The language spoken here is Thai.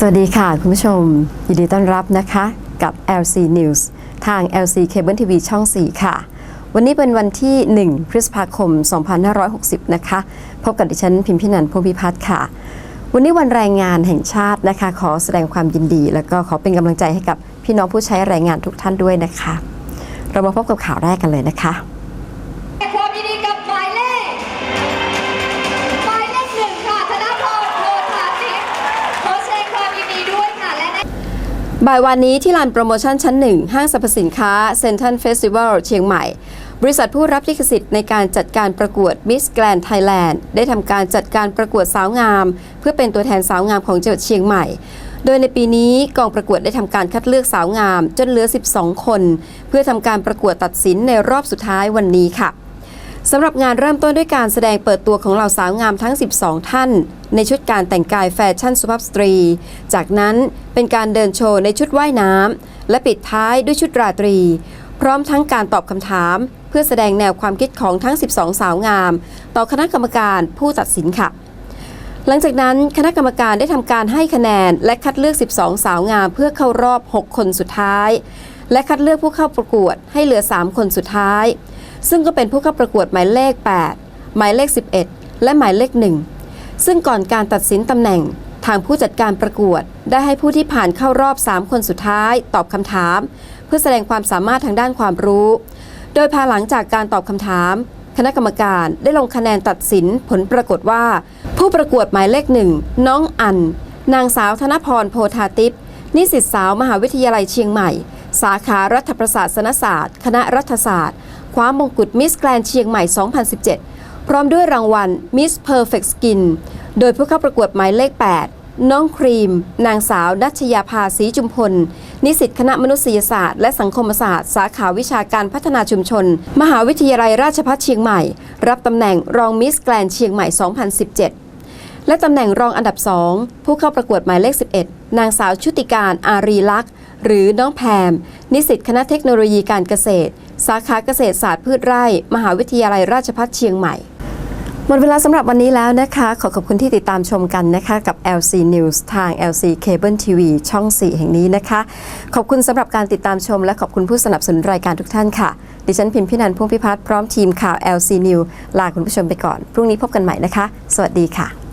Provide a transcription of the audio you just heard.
สวัสดีค่ะคุณผู้ชม ยินดีต้อนรับนะคะกับ LC News ทาง LC Cable TV ช่อง 4 ค่ะ วันนี้เป็นวันที่ 1 พฤษภาคม 2560 นะคะ พบกับดิฉันพิมพินันท์พงพิพัฒน์ค่ะ วันนี้วันแรงงานแห่งชาตินะคะ ขอแสดงความยินดี แล้วก็ขอเป็นกำลังใจให้กับพี่น้องผู้ใช้แรงงานทุกท่านด้วยนะคะ เรามาพบกับข่าวแรกกันเลยนะคะ บ่ายวันนี้ที่ลานโปรโมชั่นชั้นหนึ่งห้างสรรพสินค้าเซ็นทรัลเฟสติวัลเชียงใหม่ บริษัทผู้รับลิขสิทธิ์ในการจัดการประกวด Miss Grand Thailand ได้ทำการจัดการประกวดสาวงาม เพื่อเป็นตัวแทนสาวงามของจังหวัดเชียงใหม่ โดยในปีนี้กองประกวดได้ทำการคัดเลือกสาวงาม จนเหลือ 12 คน เพื่อทำการประกวดตัดสินในรอบสุดท้ายวันนี้ค่ะ สำหรับงานเริ่มต้นด้วยการแสดงเปิดตัวของเหล่าสาวงามทั้ง 12 ท่าน ในชุดการแต่งกายแฟชั่นสุภาพสตรี จากนั้นเป็นการเดินโชว์ในชุดว่ายน้ำและปิดท้ายด้วยชุดราตรี พร้อมทั้งการตอบคำถาม เพื่อแสดงแนวความคิดของทั้ง 12 สาวงาม ต่อคณะกรรมการผู้ตัดสินค่ะ หลังจากนั้นคณะกรรมการได้ทำการให้คะแนน และคัดเลือก 12 สาวงาม เพื่อเข้ารอบ 6 คนสุดท้าย และคัดเลือกผู้เข้าประกวดให้เหลือ 3 คนสุดท้าย ซึ่งก็เป็นผู้เข้าประกวดหมายเลข 8 หมายเลข 11 และหมายเลข 1 ซึ่งก่อนการตัดสินตำแหน่ง ทางผู้จัดการประกวด ได้ให้ผู้ที่ผ่านเข้ารอบ 3 คนสุดท้าย ตอบคำถาม เพื่อแสดงความสามารถทางด้านความรู้ โดยภายหลังจากการตอบคำถาม คณะกรรมการได้ลงคะแนนตัดสินผลปรากฏว่า ผู้ประกวดหมายเลขหนึ่งน้องอัน นางสาวธนพรโพธาติพนิสิตสาวมหาวิทยาลัยเชียงใหม่ สาขารัฐประศาสนศาสตร์ คณะรัฐศาสตร์ คว้ามงกุฎมิสแกรนเชียงใหม่ 2017 พร้อมด้วยรางวัลมิสเพอร์เฟกต์สกิน โดยผู้เข้าประกวดหมายเลข 8 น้องครีม นางสาวดัชยาภาสีจุมพล นิสิตคณะมนุษยศาสตร์และสังคมศาสตร์ สาขาวิชาการพัฒนาชุมชน มหาวิทยาลัยราชภัฏเชียงใหม่ รับตำแหน่งรองมิสแกรนเชียงใหม่ 2017 และตำแหน่งรองอันดับ 2 ผู้เข้าประกวดหมายเลข 11 นางสาวชุติการอารีลักษ์ หรือน้องแพม นิสิตคณะเทคโนโลยีการเกษตร สาขาเกษตรศาสตร์พืชไร่ มหาวิทยาลัยราชภัฏเชียงใหม่ หมดเวลาสำหรับวันนี้แล้วนะคะ ขอขอบคุณที่ติดตามชมกันนะคะกับ LC News ทาง LC Cable TV ช่อง 4 แห่งนี้นะคะ ขอบคุณสำหรับการติดตามชม และขอบคุณผู้สนับสนุนรายการทุกท่านค่ะดิฉันพิมพินันพุ่งพิพัฒน์พร้อมทีมข่าว LC News ลาคุณผู้ชมไปก่อน พรุ่งนี้พบกันใหม่นะคะ สวัสดีค่ะ